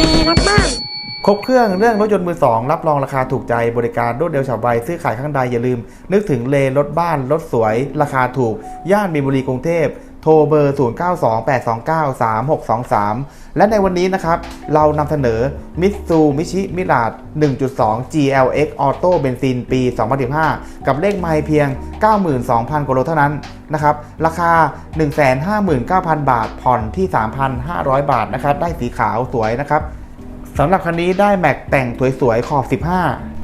มีรับ้านครบเครื่องเรื่องรถยนต์มือสองรับรองราคาถูกใจบริการรวดเร็วฉับไวซื้อขายข้างใดอย่าลืม นึกถึงเลรถบ้านรถสวย ราคาถูก ย่านมีนบุรีกรุงเทพ ทรเบอร์ 0928293623 และในวันนี้นะครับ เรานำเสนอ Mitsu Michi Mirage 1.2 GLX Auto เบนซินปี 2015 กับเลขไมล์เพียง 92,000กว่าโลเท่านั้นนะครับ ราคา 159,000 บาท ผ่อนที่ 3,500 บาทนะครับ ได้สีขาวสวยนะครับสำหรับคันนี้ได้แม็กแต่งสวยๆ ขอบ 15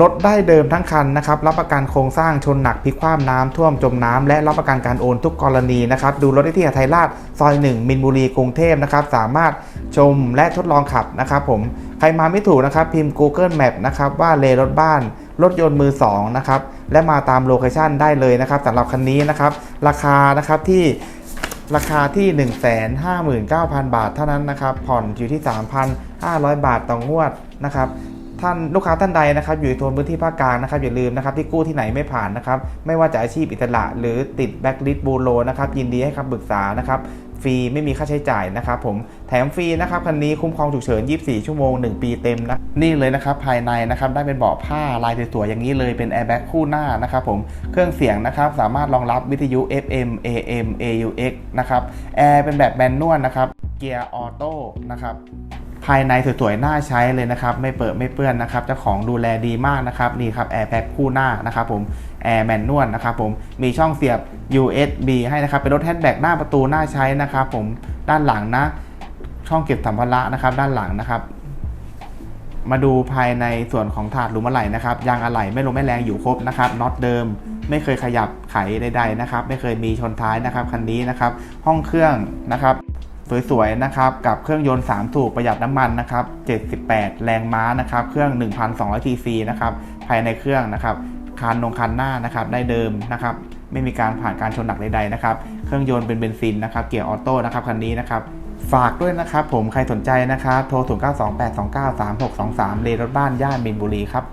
รถได้เดิมทั้งคันนะครับรับประกันโครงสร้างชนหนักพิกคว่ำน้ำท่วมจมน้ำและรับประกันการโอนทุกกรณีนะครับดูรถได้ที่หาไทยราชซอย 1 มินบุรีกรุงเทพนะครับสามารถชมและทดลองขับนะครับผมใครมาไม่ถูกนะครับพิมพ์ Google Map นะครับว่าเลรถบ้านรถยนต์มือ2นะครับและมาตามโลเคชันได้เลยนะครับสำหรับคันนี้นะครับราคานะครับที่ราคาที่ 159,000 บาทเท่านั้นนะครับผ่อนอยู่ที่ 3,500 บาทต่องวดนะครับ ท่านลูกค้าท่านใดนะครับอยู่ในโซนพื้นที่ภาคกลางนะครับอย่าลืมนะครับที่กู้ที่ไหนไม่ผ่านนะครับไม่ว่าจะอาชีพอิสระหรือติดแบ็กลิสต์บูโรนะครับยินดีให้คำปรึกษานะครับฟรีไม่มีค่าใช้จ่ายนะครับผมแถมฟรีนะครับคันนี้คุ้มครองฉุกเฉิน 24 ชั่วโมง 1 ปีเต็มนะนี่เลยนะครับภายในนะครับได้เป็นเบาะผ้าลายสวยๆอย่างนี้เลยเป็นแอร์แบ็กคู่หน้านะครับผมเครื่องเสียงนะครับสามารถรองรับวิทยุ FM AM AUX นะครับแอร์เป็นแบบแมนนวลนะครับเกียร์ออโต้นะครับ ภายในสวยๆน่าใช้เลยนะครับไม่เปิดไม่เปื้อนนะครับเจ้าของดูแลดีมากนะครับนี่ครับแอร์แพ็คคู่หน้านะครับผมแอร์แมนนวลนะครับผมมีช่องเสียบ USB ให้นะครับเป็นรถแฮนด์แบ็กหน้าประตูน่าใช้นะครับผมด้านหลังนะช่องเก็บสัมภาระนะครับด้านหลังนะครับ มาดูภายในส่วนของถาดหลุมอะไหล่นะครับยางอะไหล่ไม่ลงไม่แรงอยู่ครบนะครับน็อตเดิมไม่เคยขยับไขใดๆนะครับ ไม่เคยมีชนท้ายนะครับคันนี้นะครับ ห้องเครื่องนะครับ สวยๆนะครับกับเครื่องยนต์3สูบประหยัดน้ำมันนะครับ78 แรงม้านะครับเครื่อง 1,200 cc นะครับภายในเครื่องนะครับคานนงคันหน้านะครับได้เดิมนะครับไม่มีการผ่านการชนหนักใดๆนะครับเครื่องยนต์เป็นเบนซินนะครับเกียร์ออโต้นะครับคันนี้นะครับฝากด้วยนะครับผมใครสนใจนะครับโทร 0928293623 เลรถบ้านย่านมินบุรีครับ